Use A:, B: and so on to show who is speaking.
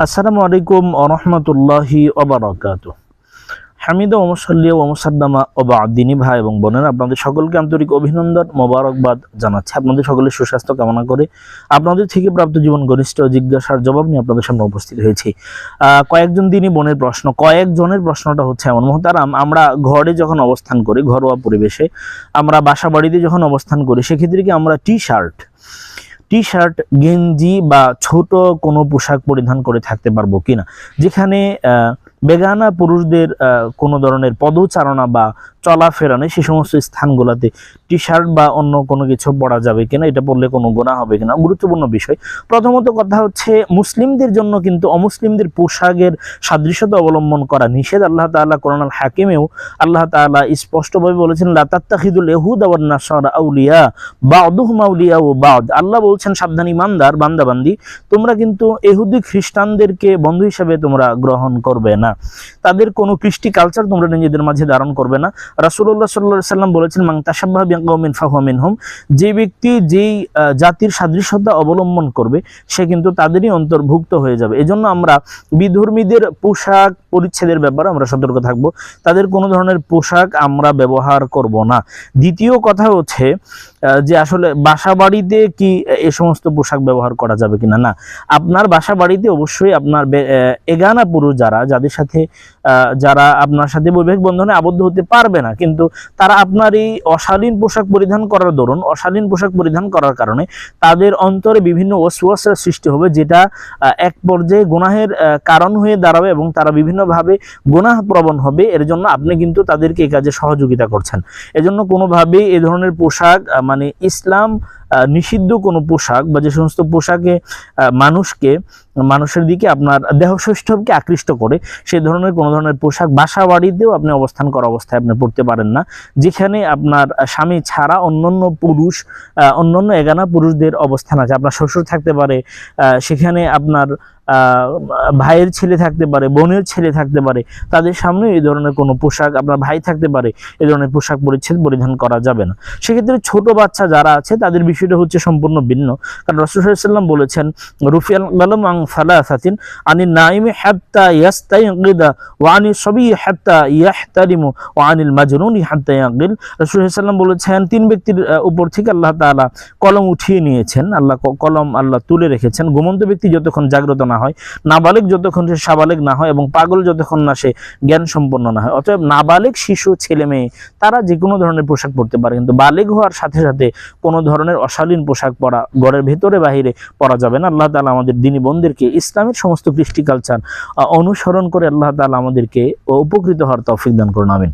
A: আসসালামু আলাইকুম আরহামতুল্লাহি ওবরাকাত হামিদ ওমসাল্লিয়া ওমসাদ্দামা ওবা দিনী ভাই এবং বোনেরা, আপনাদের সকলকে আন্তরিক অভিনন্দন, মোবারকবাদ জানাচ্ছি। আপনাদের সকলের সুস্বাস্থ্য কামনা করে আপনাদের থেকে প্রাপ্ত জীবন ঘনিষ্ঠ জিজ্ঞাসার জবাব নিয়ে আপনাদের সামনে উপস্থিত হয়েছি। কয়েকজন দিনই বোনের প্রশ্ন, কয়েকজনের প্রশ্নটা হচ্ছে এমন। মোহতারাম, আমরা ঘরে যখন অবস্থান করি, ঘরোয়া পরিবেশে, আমরা বাসা বাড়িতে যখন অবস্থান করি, সেক্ষেত্রে কি আমরা টি শার্ট টি শার্ট গেঞ্জি বা ছোট কোনো পোশাক পরিধান করে থাকতে পারব কিনা? যেখানে বেগানা পুরুষদের কোনো ধরনের পদচারণা বা চলাফেরা নেই, সে সমস্ত স্থানগুলোতে টি শার্ট বা অন্য কোনো কিছু পরা যাবে কিনা, এটা পরলে কোনো গোনা হবে কিনা, গুরুত্বপূর্ণ বিষয়। প্রথমত কথা হচ্ছে, মুসলিমদের জন্য কিন্তু অমুসলিমদের পোশাকের সাদৃশ্যতা অবলম্বন করা নিষেধ। আল্লাহ তাআলা করোনাল হাকিমেও আল্লাহ তাআলা স্পষ্টভাবে বলেছেন লাতাত্তাখিদুল এহুদ ওয়ান নাসারা আউলিয়া, বাদুহুম আউলিয়া ও বাদ। আল্লাহ বলছেন, সাবধান ইমানদার, বান্দাবান্দি, তোমরা কিন্তু এহুদি খ্রিস্টানদেরকে বন্ধু হিসেবে তোমরা গ্রহণ করবে না। তাদের কোনো কৃষ্টি কালচার তোমরা নিজেদের মাঝে ধারণ করবে না। রাসূলুল্লাহ সাল্লাল্লাহু আলাইহি সাল্লাম বলেছেন, মান তাশাব্বাহা বিকওমিন ফাহুয়া মিনহুম। যে ব্যক্তি যেই জাতির সাদৃশ্যতা অবলম্বন করবে, সে কিন্তু তাদেরই অন্তর্ভুক্ত হয়ে যাবে। এজন্য আমরা বিধর্মীদের পোশাক পরিচ্ছেদের ব্যাপারে আমরা সতর্ক থাকব। তাদের কোনো ধরনের পোশাক আমরা ব্যবহার করব না। দ্বিতীয় কথা হচ্ছে যে আসলে বাসা বাড়িতে কি, এ সমস্ত পোশাক ব্যবহার করা যাবে কিনা? না। আপনার বাসা বাড়িতে অবশ্যই আপনার এগানা পুরুষ যারা, যাদের আহ, যারা আপনার সাথে বৈবাহিক বন্ধনে আবদ্ধ হতে পারবে না কিন্তু তারা আপনার এই অশালীন পোশাক পরিধান করার দরুন অশালীন পোশাক পরিধান করার কারণে তাদের অন্তরে বিভিন্ন ওয়াসওয়াসার সৃষ্টি হবে যেটা এক পর্যায়ে গুনাহের কারণ হয়ে দাঁড়াবে এবং তারা বিভিন্নভাবে গুনাহ প্রবণ হবে। এর জন্য আপনি কিন্তু তাদেরকে এই কাজে সহযোগিতা করছেন। এজন্য কোনোভাবেই এ ধরনের পোশাক মানে ইসলাম নিষিদ্ধ কোনো পোশাক বা যে সমস্ত পোশাকে মানুষকে, মানুষের দিকে আপনার দেহ সৈষ্ঠবকে আকৃষ্ট করে সেই ধরনের কোনো ধরনের পোশাক বাসা বাড়িতেও আপনি অবস্থান করা অবস্থায় আপনি পড়তে পারেন না। যেখানে আপনার স্বামী ছাড়া অন্যান্য পুরুষ অন্যান্য এগানা পুরুষদের অবস্থান আছে। আপনার শ্বশুর থাকতে পারে সেখানে আপনার ভাইয়ের ছেলে থাকতে পারে, বোনের ছেলে থাকতে পারে, তাদের সামনে এই ধরনের কোনো পোশাক আপনার ভাই থাকতে পারে, এই ধরনের পোশাক পরিচ্ছেদ পরিধান করা যাবে না। সেক্ষেত্রে ছোট বাচ্চা যারা আছে, তাদের বিষয়টা হচ্ছে সম্পূর্ণ ভিন্ন। কারণ রসুল্লাহাম বলেছেন রুফিয়াল আনি সবই হাত্তা ইয়াহতারিমু ওয়া আনিল মাজনুনি হাত্তা ইয়াগিল। রসুল্লাহাম বলেছেন, তিন ব্যক্তির উপর থেকে আল্লাহ কলম উঠিয়ে নিয়েছেন, আল্লাহ কলম আল্লাহ তুলে রেখেছেন। ঘুমন্ত ব্যক্তি যতক্ষণ জাগ্রত না হয়। নাবালিক যতক্ষণ সে সাবালিক না হয় এবং পাগল যতক্ষণ না সে জ্ঞান সম্পন্ন না হয়। অতএব নাবালিক, শিশু, ছেলে, মেয়ে, তারা যে কোনো ধরনের পোশাক পরতে পারে। কিন্তু বালিক হওয়ার সাথে সাথে কোনো ধরনের অশালীন পোশাক পরা ঘরের ভেতরে বাহিরে পরা যাবে না। আল্লাহ তালা আমাদের দিনী বোনদেরকে ইসলামের সমস্ত কৃষ্টি কালচার অনুসরণ করে আল্লাহ তালা আমাদেরকে উপকৃত হওয়ার তৌফিক দান করুন। আমিন।